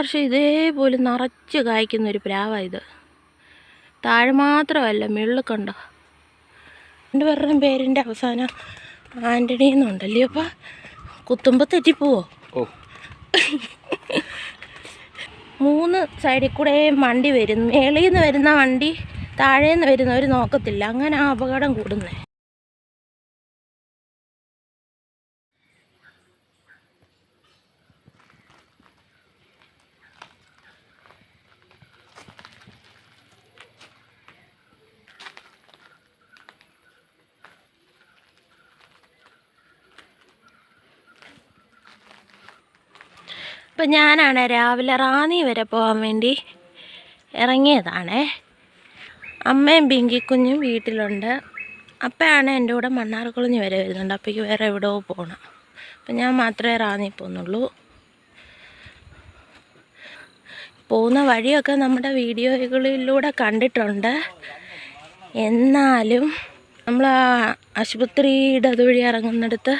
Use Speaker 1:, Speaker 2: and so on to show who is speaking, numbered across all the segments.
Speaker 1: വർഷവും ഇതേപോലെ നിറച്ച് കായ്ക്കുന്ന ഒരു പ്ലാവാണ് ഇത്. താഴെ മാത്രമല്ല മുകളിൽ കണ്ടോ? രണ്ടുപേരുടെയും പേരിന്റെ അവസാനം ആന്റണി എന്നുണ്ടല്ലേ? അപ്പം കുത്തുമ്പോൾ തെറ്റിപ്പോവോ?
Speaker 2: ഓ.
Speaker 1: മൂന്ന് സൈഡിൽ കൂടെ വണ്ടി വരുന്നു മേളിൽ നിന്ന് വരുന്ന വണ്ടി താഴേന്ന് വരുന്നവർ നോക്കത്തില്ല. അങ്ങനെ ആ അപകടം കൂടുന്നേ. ഇപ്പം ഞാനാണ് രാവിലെ റാന്നി വരെ പോകാൻ വേണ്ടി ഇറങ്ങിയതാണേ. അമ്മയും പിങ്കിക്കുഞ്ഞും വീട്ടിലുണ്ട്. അപ്പയാണ് എന്റെ കൂടെ മണ്ണാർക്കുളഞ്ഞ് വരെ വരുന്നുണ്ട്. അപ്പയ്ക്ക് വേറെ എവിടെയോ പോകണം അപ്പം ഞാൻ മാത്രമേ റാന്നി പോകുന്നുള്ളൂ പോകുന്ന വഴിയൊക്കെ നമ്മുടെ വീഡിയോകളിലൂടെ കണ്ടിട്ടുണ്ട്. എന്നാലും നമ്മൾ ആ ആശുപത്രിയുടെ അതുവഴി ഇറങ്ങുന്നിടത്ത്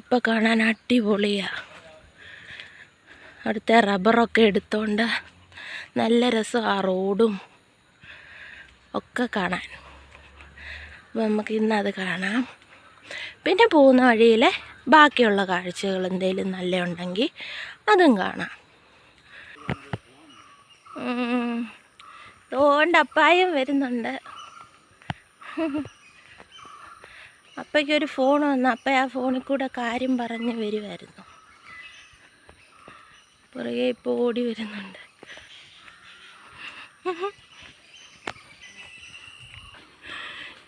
Speaker 1: ഇപ്പം കാണാൻ അടിപൊളിയാണ് അവിടുത്തെ റബ്ബറൊക്കെ എടുത്തോണ്ട് നല്ല രസം ആ റോഡും ഒക്കെ കാണാൻ. അപ്പോൾ നമുക്ക് ഇന്നത് കാണാം. പിന്നെ പോകുന്ന വഴിയിലെ ബാക്കിയുള്ള കാഴ്ചകൾ എന്തെങ്കിലും നല്ല ഉണ്ടെങ്കിൽ അതും കാണാം. അതുകൊണ്ട് അപ്പായും വരുന്നുണ്ട്. അപ്പയ്ക്കൊരു ഫോൺ വന്നു. അപ്പ ആ ഫോണിൽ കൂടെ കാര്യം പറഞ്ഞ് വരുമായിരുന്നു പുറകെ ഇപ്പോൾ ഓടി വരുന്നുണ്ട്.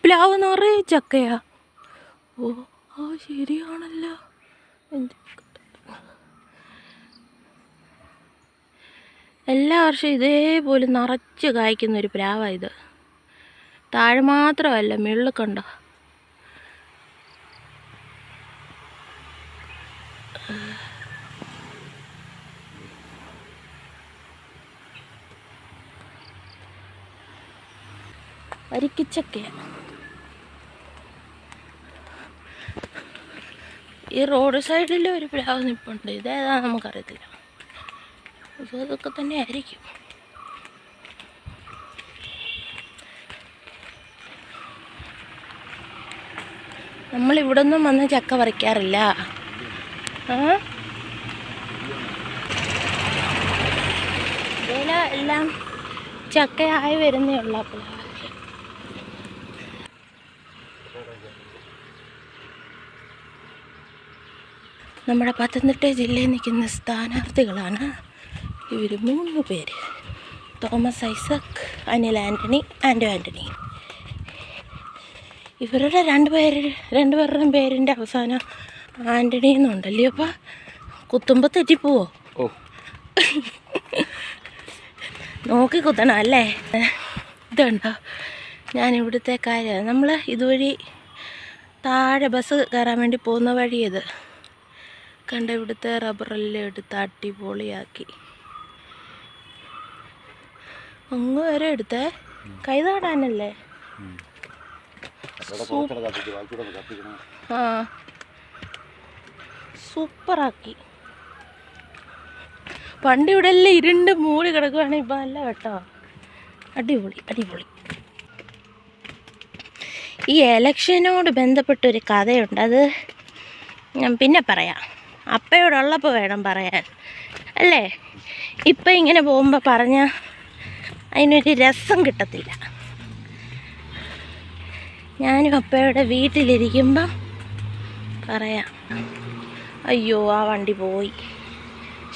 Speaker 1: പ്ലാവ് നിറയെ ചക്കയാ. ഓ ആ ശരിയാണല്ലോ. എല്ലാ വർഷവും ഇതേപോലെ നിറച്ച് കായ്ക്കുന്ന ഒരു പ്ലാവാണ് ഇത്. താഴെ മാത്രമല്ല മുകളിൽ കണ്ടോ? വരിക്കിച്ചക്കയാണ് ഈ റോഡ് സൈഡിൽ ഒരു പ്ലാവ് നിൽപ്പുണ്ട് ഇതേതാ നമുക്കറിയത്തില്ല. ഇത് അതൊക്കെ തന്നെ ആയിരിക്കും. നമ്മൾ ഇവിടെ നിന്നും വന്ന് ചക്ക പറിക്കാറില്ല. എല്ലാം ചക്കയായി വരുന്നേ ഉള്ളൂ അപ്പോൾ നമ്മുടെ പത്തനംതിട്ട ജില്ലയിൽ നിൽക്കുന്ന സ്ഥാനാർത്ഥികളാണ് ഇവർ മൂന്ന് പേര്. തോമസ് ഐസക് അനിൽ ആന്റണി ആൻഡോ ആന്റണി ഇവരുടെ രണ്ട് പേര് രണ്ടുപേരുടെയും പേരിന്റെ അവസാനം ആന്റണി എന്നുണ്ടല്ലേ? അപ്പം കുത്തുമ്പോൾ തെറ്റിപ്പോവോ? നോക്കി കുത്തണം അല്ലേ? ഇതുണ്ടോ? ഞാൻ ഇവിടുത്തെ കാര്യം നമ്മൾ ഇതുവഴി താഴെ ബസ് കയറാൻ വേണ്ടി പോകുന്ന വഴി ഇത് കണ്ട ഇവിടുത്തെ റബ്ബറെല്ലാം എടുത്ത് അടിപൊളിയാക്കി. അങ്ങ് വരെ എടുത്തേ? കൈതാടാനല്ലേ ആ. സൂപ്പറാക്കി. പണ്ട് ഇവിടെ എല്ലാം ഇരുണ്ട് മൂടി കിടക്കുവാണ് ഇപ്പം അല്ല കേട്ടോ. അടിപൊളി അടിപൊളി. ഈ എലക്ഷനോട് ബന്ധപ്പെട്ടൊരു കഥയുണ്ട് അത് ഞാൻ പിന്നെ പറയാം. അപ്പയോടുള്ളപ്പോൾ വേണം പറയാൻ. അല്ലേ? ഇപ്പം ഇങ്ങനെ പോകുമ്പോൾ പറഞ്ഞാൽ അതിനൊരു രസം കിട്ടത്തില്ല. ഞാനും അപ്പയുടെ വീട്ടിലിരിക്കുമ്പം പറയാം. അയ്യോ ആ വണ്ടി പോയി.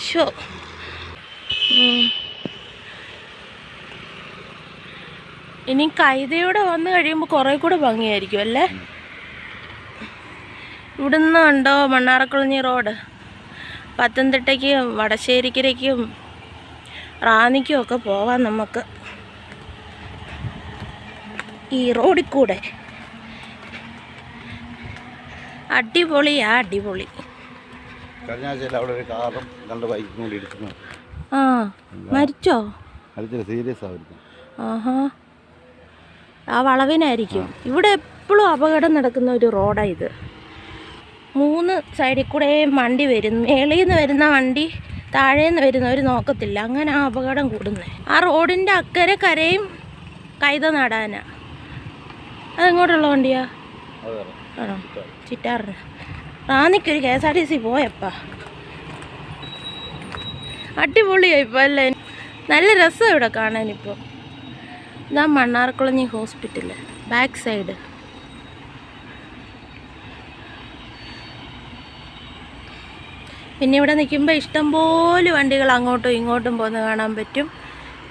Speaker 1: ഷോ ഇനി കൈതയോടെ വന്നു കഴിയുമ്പോൾ കുറേ കൂടെ ഭംഗിയായിരിക്കും അല്ലേ? ഇവിടുന്ന് ഉണ്ടോ മണ്ണാറക്കുളഞ്ഞി റോഡ്? പത്തനംതിട്ടയ്ക്കും വടശ്ശേരിക്കരയ്ക്കും റാന്നിക്കും ഒക്കെ പോവാം നമുക്ക്. ഈ റോഡിൽ കൂടെ. അടിപൊളിയാ അടിപൊളി.
Speaker 2: കഴിഞ്ഞ ആഴ്ചയിൽ അവിടെ ഒരു കാറും രണ്ട് ബൈക്കും കൂടി
Speaker 1: ആ മരിച്ചോ?
Speaker 2: സീരിയസ്
Speaker 1: ആഹാ. ആ വളവിനായിരിക്കും. ഇവിടെ എപ്പോഴും അപകടം നടക്കുന്ന ഒരു റോഡാണ് ഇത്. മൂന്ന് സൈഡിൽ കൂടെ വണ്ടി വരുന്നു. മേളിൽ നിന്ന് വരുന്ന വണ്ടി താഴേന്ന് വരുന്നവർ നോക്കത്തില്ല. അങ്ങനെ ആ അപകടം കൂടുന്നത് ആ റോഡിന്റെ അക്കരെ കരയും കൈത നടാനാ. അതെങ്ങോട്ടുള്ള വണ്ടിയാ? ആണോ? ചിറ്റാറിന്. റാന്നിക്കൊരു K S R T C പോയപ്പാ. അടിപൊളിയായി ഇപ്പോൾ അല്ലേ? നല്ല രസം ഇവിടെ കാണാനിപ്പോൾ ഇതാ മണ്ണാർക്കുളഞ്ഞി ഹോസ്പിറ്റൽ. Back side. പിന്നെ ഇവിടെ നിൽക്കുമ്പോൾ ഇഷ്ടംപോലെ വണ്ടികൾ അങ്ങോട്ടും ഇങ്ങോട്ടും പോകുന്ന കാണാൻ പറ്റും.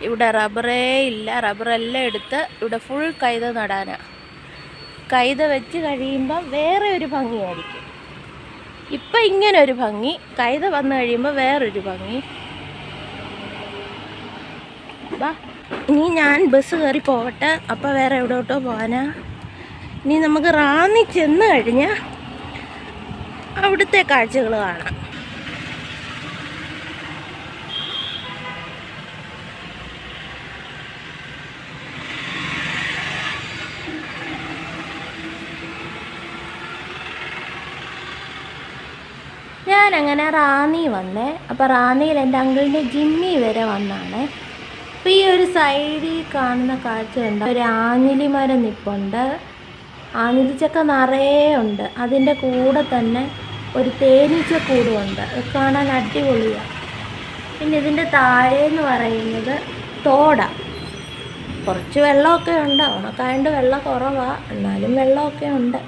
Speaker 1: ഇവിടെ റബ്ബറേ ഇല്ല. റബ്ബറെല്ലാം എടുത്ത് ഇവിടെ ഫുൾ കൈത നടാനാണ് കൈത വെച്ച് കഴിയുമ്പോൾ വേറെ ഒരു ഭംഗിയായിരിക്കും. ഇപ്പം ഇങ്ങനെ ഒരു ഭംഗി. കൈത വന്നു കഴിയുമ്പോൾ വേറൊരു ഭംഗി. വാ ഇനി ഞാൻ ബസ് കയറി പോവട്ടെ. അപ്പം വേറെ എവിടോട്ടോ പോകാനാ ഇനി നമുക്ക് റാന്നി ചെന്ന് കഴിഞ്ഞാൽ അവിടുത്തെ കാഴ്ചകൾ കാണാം. ഞാൻ അങ്ങനെ റാന്നി വന്നേ. അപ്പോൾ റാന്നിയിൽ എന്റെ അങ്കിളിന്റെ ജിമ്മി വരെ വന്നാണ്. അപ്പോൾ ഈ ഒരു സൈഡിൽ കാണുന്ന കാഴ്ച ഉണ്ട് ഒരു ആഞ്ഞിലി മരം നിപ്പുണ്ട്. ആഞ്ഞിലിച്ചക്ക നിറയെ ഉണ്ട്. അതിന്റെ കൂടെ തന്നെ ഒരു തേനീച്ചക്കൂടും ഉണ്ട് അത് കാണാൻ അടിപൊളിയാണ് പിന്നെ ഇതിന്റെ താഴെ എന്ന് പറയുന്നത് തോട. കുറച്ച് വെള്ളമൊക്കെ ഉണ്ട്. ഉണക്കായതുകൊണ്ട് വെള്ളം കുറവാണ് എന്നാലും വെള്ളമൊക്കെ ഉണ്ട്.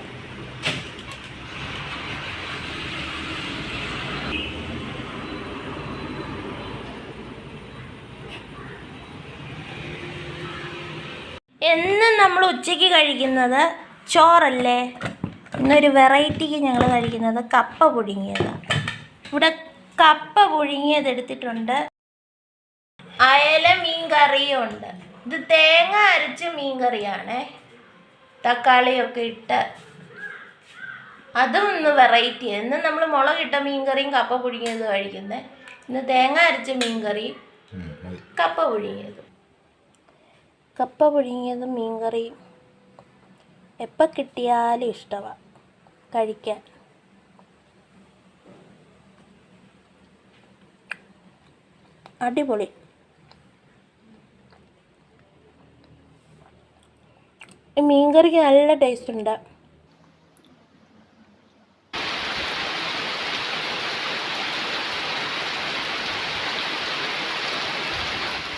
Speaker 1: എന്നും നമ്മൾ ഉച്ചയ്ക്ക് കഴിക്കുന്നത് ചോറല്ലേ? ഇന്നൊരു വെറൈറ്റിക്ക് ഞങ്ങൾ കഴിക്കുന്നത് കപ്പ പുഴുങ്ങിയതാണ് ഇവിടെ കപ്പ പുഴുങ്ങിയത് എടുത്തിട്ടുണ്ട്. അയല മീൻ കറിയും ഉണ്ട്. ഇത് തേങ്ങ അരച്ച മീൻ കറിയാണേ തക്കാളിയൊക്കെ ഇട്ട്. അതും ഇന്ന് വെറൈറ്റി ഇന്ന് നമ്മൾ മുളകിട്ട മീൻ കറിയും കപ്പ പുഴുങ്ങിയത് കഴിക്കുന്നത് ഇന്ന് തേങ്ങ അരച്ച മീൻ കറിയും കപ്പ പുഴുങ്ങിയതും. കപ്പ പുഴുങ്ങിയതും മീൻകറിയും എപ്പോൾ കിട്ടിയാലും ഇഷ്ടമാണ് കഴിക്കാൻ. അടിപൊളി. ഈ മീൻകറിക്ക് നല്ല ടേസ്റ്റ് ഉണ്ട്.